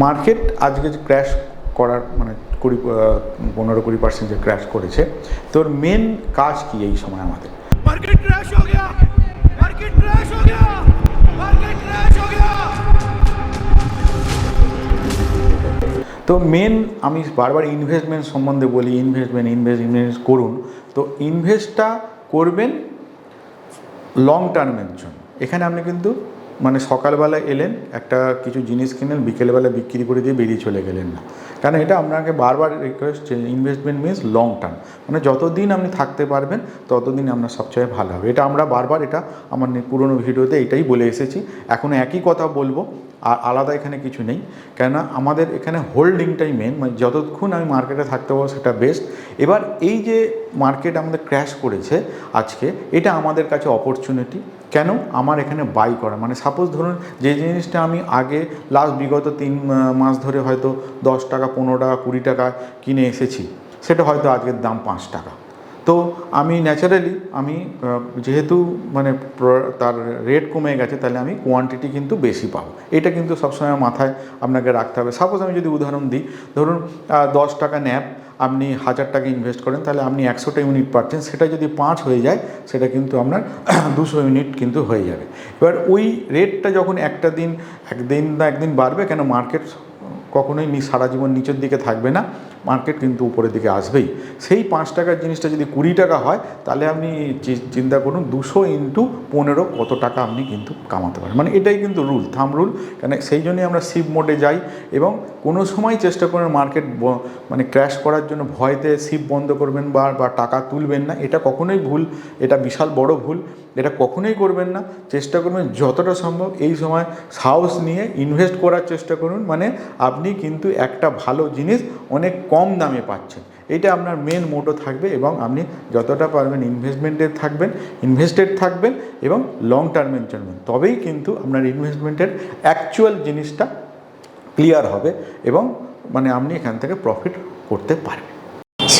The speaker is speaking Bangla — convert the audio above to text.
মার্কেট আজকে যে ক্র্যাশ করার মানে কুড়ি পনেরো কুড়ি পার্সেন্ট যে ক্র্যাশ করেছে তোর মেন কাজ কি এই সময় আমাদের? তো মেন আমি বারবার ইনভেস্টমেন্ট সম্বন্ধে বলি ইনভেস্টমেন্ট ইনভেস্ট ইনভেস্ট করুন। তো ইনভেস্টটা করবেন লং টার্মের জন্য। এখানে আপনি কিন্তু মানে সকালবেলা এলেন, একটা কিছু জিনিস কিনলেন বিকেলবেলা বিক্রি করে দিয়ে বেরিয়ে চলে গেলেন না। কারণ এটা আপনাকে বারবার request investment means long term মানে যতদিন আপনি থাকতে পারবেন, ততদিন আপনার সবচেয়ে ভালো হবে। এটা আমরা বারবার এটা আমার পুরনো ভিডিওতে এটাই বলে এসেছি। এখনও একই কথা বলব, আর আলাদা এখানে কিছু নেই। কেননা আমাদের এখানে হোল্ডিংটাই মেন মানে যতক্ষণ আমি মার্কেটে থাকতে পারব সেটা বেস্ট এবার এই যে মার্কেট আমাদের ক্র্যাশ করেছে আজকে, এটা আমাদের কাছে অপরচুনিটি কেন? আমার এখানে বাই করা। মানে সাপোজ ধরুন যে জিনিসটা আমি আগে লাস্ট বিগত তিন মাস ধরে হয়তো দশ টাকা, পনেরো টাকা, কুড়ি টাকা কিনে এসেছি। সেটা হয়তো আজকের দাম পাঁচ টাকা। তো আমি ন্যাচারালি আমি যেহেতু মানে তার রেট কমে গেছে, তাহলে আমি কোয়ান্টিটি কিন্তু বেশি পাবো। এটা কিন্তু সবসময় মাথায় আপনাকে রাখতে হবে। সাপোজ আমি যদি উদাহরণ দিই, ধরুন দশ টাকা ন্যাপ আপনি হাজার টাকা ইনভেস্ট করেন, তাহলে আপনি একশোটা ইউনিট পাচ্ছেন। সেটা যদি পাঁচ হয়ে যায়, সেটা কিন্তু আপনার দুশো ইউনিট কিন্তু হয়ে যাবে। এবার ওই রেটটা যখন একটা দিন, একদিন না একদিন বাড়বে, কেন মার্কেট কখনোই সারা জীবন নিচের দিকে থাকবে না মার্কেট কিন্তু উপরের দিকে আসবেই। সেই পাঁচ টাকার জিনিসটা যদি কুড়ি টাকা হয়, তাহলে আপনি চিন্তা করুন, দুশো ইন্টু পনেরো কত টাকা আপনি কিন্তু কামাতে পারেন। মানে এটাই কিন্তু রুল থাম রুল কেন সেই জন্যই আমরা শিপ মোডে যাই এবং কোনো সময় চেষ্টা করেন মার্কেট মানে ক্র্যাশ করার জন্য ভয়তে শিপ বন্ধ করবেন বা বা টাকা তুলবেন না। এটা কখনোই ভুল, এটা বিশাল বড় ভুল। এটা কখনোই করবেন না। চেষ্টা করবেন যতটা সম্ভব এই সময় সাহস নিয়ে ইনভেস্ট করার চেষ্টা করুন। মানে আপনি কিন্তু একটা ভালো জিনিস অনেক কম দামে পাচ্ছেন। এটা আপনার মেন মোটো থাকবে এবং আপনি যতটা পারবেন ইনভেস্টমেন্টে থাকবেন ইনভেস্টেড থাকবেন এবং লং টার্মের জন্য তবেই কিন্তু আপনার ইনভেস্টমেন্টের অ্যাকচুয়াল জিনিসটা ক্লিয়ার হবে এবং মানে আপনি এখান থেকে প্রফিট করতে পারবেন।